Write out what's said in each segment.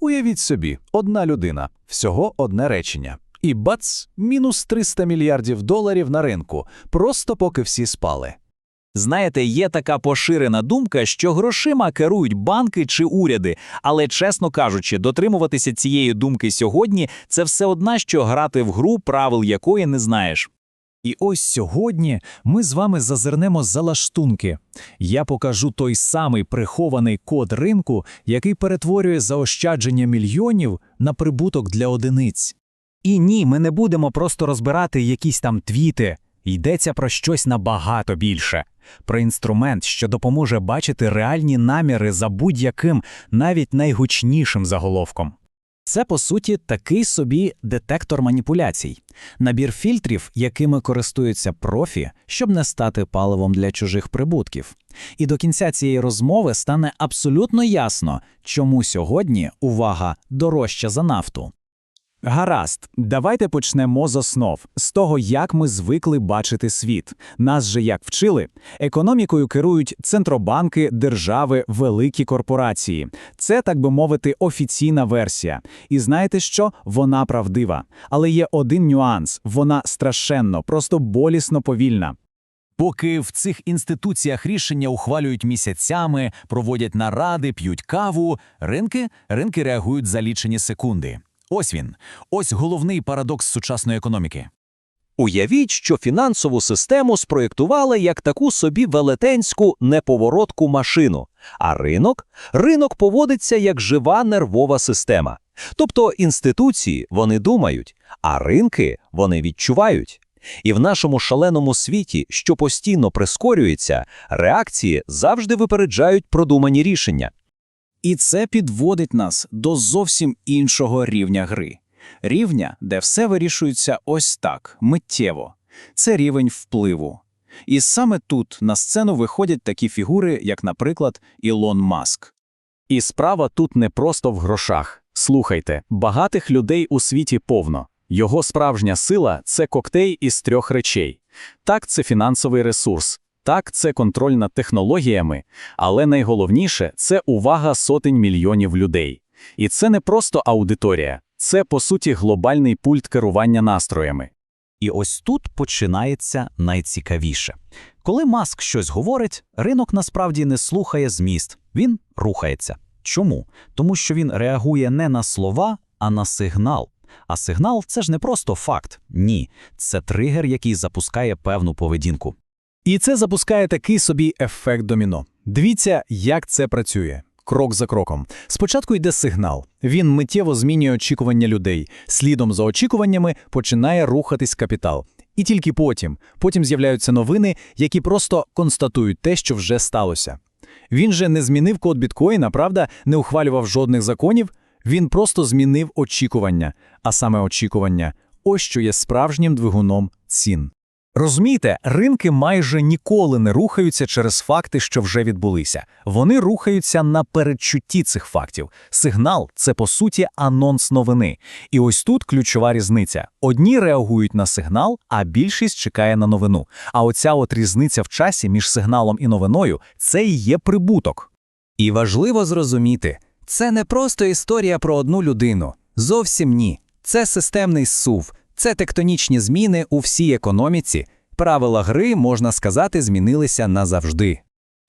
Уявіть собі, одна людина, всього одне речення. І бац, мінус 300 мільярдів доларів на ринку, просто поки всі спали. Знаєте, є така поширена думка, що грошима керують банки чи уряди, але, чесно кажучи, дотримуватися цієї думки сьогодні це все одна, що грати в гру, правил якої не знаєш. І ось сьогодні ми з вами зазирнемо за лаштунки. Я покажу той самий прихований код ринку, який перетворює заощадження мільйонів на прибуток для одиниць. І ні, ми не будемо просто розбирати якісь там твіти. Йдеться про щось набагато більше, про інструмент, що допоможе бачити реальні наміри за будь-яким, навіть найгучнішим заголовком. Це, по суті, такий собі детектор маніпуляцій, набір фільтрів, якими користуються профі, щоб не стати паливом для чужих прибутків. І до кінця цієї розмови стане абсолютно ясно, чому сьогодні увага дорожча за нафту. Гаразд, давайте почнемо з основ, з того, як ми звикли бачити світ. Нас же як вчили, економікою керують центробанки, держави, великі корпорації. Це, так би мовити, офіційна версія. І знаєте що? Вона правдива. Але є один нюанс: вона страшенно, просто болісно повільна. Поки в цих інституціях рішення ухвалюють місяцями, проводять наради, п'ють каву, ринки, ринки реагують за лічені секунди. Ось він, ось головний парадокс сучасної економіки. Уявіть, що фінансову систему спроєктували як таку собі велетенську неповоротку машину, а ринок ринок поводиться як жива нервова система. Тобто інституції вони думають, а ринки вони відчувають. І в нашому шаленому світі, що постійно прискорюється, реакції завжди випереджають продумані рішення. І це підводить нас до зовсім іншого рівня гри. Рівня, де все вирішується ось так, миттєво. Це рівень впливу. І саме тут на сцену виходять такі фігури, як, наприклад, Ілон Маск. І справа тут не просто в грошах. Слухайте, багатих людей у світі повно. Його справжня сила це коктейль із трьох речей. Так, це фінансовий ресурс, так, це контроль над технологіями, але найголовніше це увага сотень мільйонів людей. І це не просто аудиторія, це по суті глобальний пульт керування настроями. І ось тут починається найцікавіше. Коли Маск щось говорить, ринок насправді не слухає зміст, він рухається. Чому? Тому що він реагує не на слова, а на сигнал. А сигнал це ж не просто факт. Ні, це тригер, який запускає певну поведінку. І це запускає такий собі ефект доміно. Дивіться, як це працює. Крок за кроком. Спочатку йде сигнал. Він миттєво змінює очікування людей. Слідом за очікуваннями починає рухатись капітал. І тільки потім, потім з'являються новини, які просто констатують те, що вже сталося. Він же не змінив код біткоїна, правда, не ухвалював жодних законів. Він просто змінив очікування, а саме очікування ось що є справжнім двигуном цін. Розумієте, ринки майже ніколи не рухаються через факти, що вже відбулися. Вони рухаються на передчутті цих фактів. Сигнал це по суті анонс новини. І ось тут ключова різниця: одні реагують на сигнал, а більшість чекає на новину. А оця от різниця в часі між сигналом і новиною це і є прибуток. І важливо зрозуміти, це не просто історія про одну людину. Зовсім ні. Це системний сув, це тектонічні зміни у всій економіці. Правила гри, можна сказати, змінилися назавжди.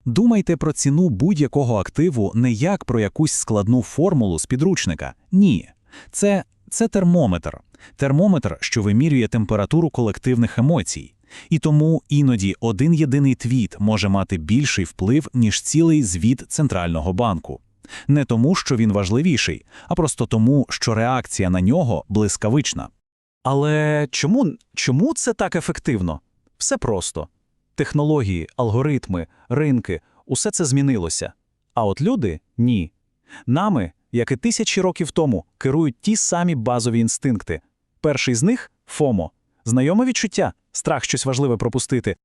Думайте про ціну будь-якого активу не як про якусь складну формулу з підручника. Ні. Це, це термометр. Термометр, що вимірює температуру колективних емоцій. І тому іноді один єдиний твіт може мати більший вплив, ніж цілий звіт центрального банку. Не тому, що він важливіший, а просто тому, що реакція на нього блискавична. Але чому, чому це так ефективно? Все просто. Технології, алгоритми, ринки усе це змінилося. А от люди ні. Нами, як і тисячі років тому, керують ті самі базові інстинкти. Перший з них ФОМО, знайоме відчуття, страх щось важливе пропустити.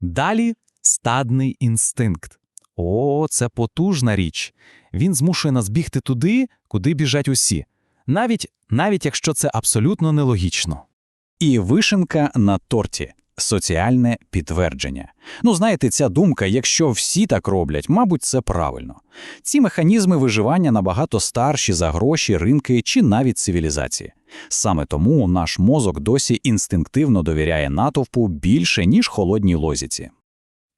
Далі стадний інстинкт. О, це потужна річ. Він змушує нас бігти туди, куди біжать усі, навіть, навіть якщо це абсолютно нелогічно. І вишенка на торті. Соціальне підтвердження. Ну, знаєте, ця думка, якщо всі так роблять, мабуть, це правильно. Ці механізми виживання набагато старші за гроші, ринки чи навіть цивілізації. Саме тому наш мозок досі інстинктивно довіряє натовпу більше, ніж холодній лозіці.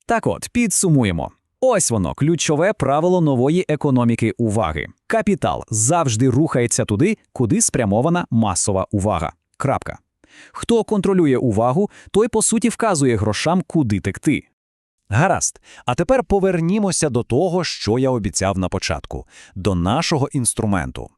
Так от, підсумуємо. Ось воно, ключове правило нової економіки уваги. Капітал завжди рухається туди, куди спрямована масова увага. Крапка. Хто контролює увагу, той по суті вказує грошам, куди текти. Гаразд. А тепер повернімося до того, що я обіцяв на початку, до нашого інструменту.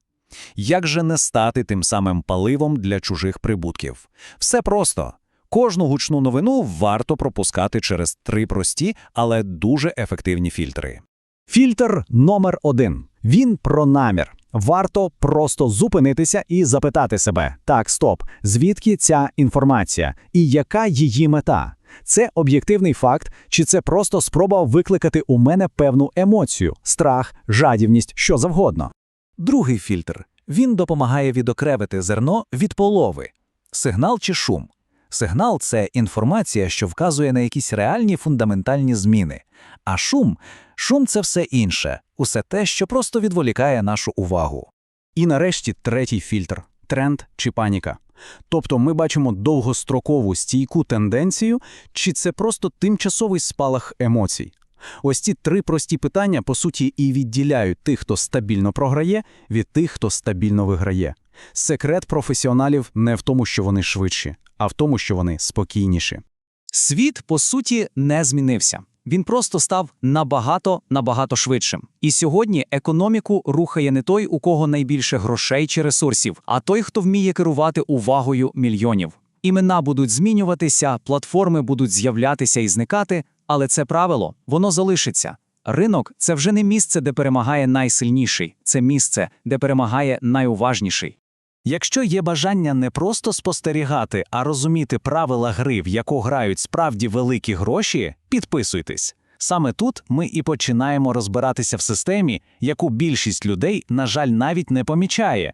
Як же не стати тим самим паливом для чужих прибутків? Все просто. Кожну гучну новину варто пропускати через три прості, але дуже ефективні фільтри. Фільтр номер один. Він про намір. Варто просто зупинитися і запитати себе: так, стоп, звідки ця інформація і яка її мета? Це об'єктивний факт, чи це просто спроба викликати у мене певну емоцію, страх, жадібність, що завгодно. Другий фільтр. Він допомагає відокремити зерно від полови. Сигнал чи шум. Сигнал це інформація, що вказує на якісь реальні фундаментальні зміни. А шум шум це все інше, усе те, що просто відволікає нашу увагу. І нарешті третій фільтр тренд чи паніка. Тобто ми бачимо довгострокову стійку тенденцію, чи це просто тимчасовий спалах емоцій. Ось ці три прості питання, по суті, і відділяють тих, хто стабільно програє, від тих, хто стабільно виграє. Секрет професіоналів не в тому, що вони швидші, а в тому, що вони спокійніші. Світ, по суті, не змінився. Він просто став набагато набагато швидшим. І сьогодні економіку рухає не той, у кого найбільше грошей чи ресурсів, а той, хто вміє керувати увагою мільйонів. Імена будуть змінюватися, платформи будуть з'являтися і зникати, але це правило, воно залишиться. Ринок це вже не місце, де перемагає найсильніший, це місце, де перемагає найуважніший. Якщо є бажання не просто спостерігати, а розуміти правила гри, в яку грають справді великі гроші, підписуйтесь. Саме тут ми і починаємо розбиратися в системі, яку більшість людей, на жаль, навіть не помічає.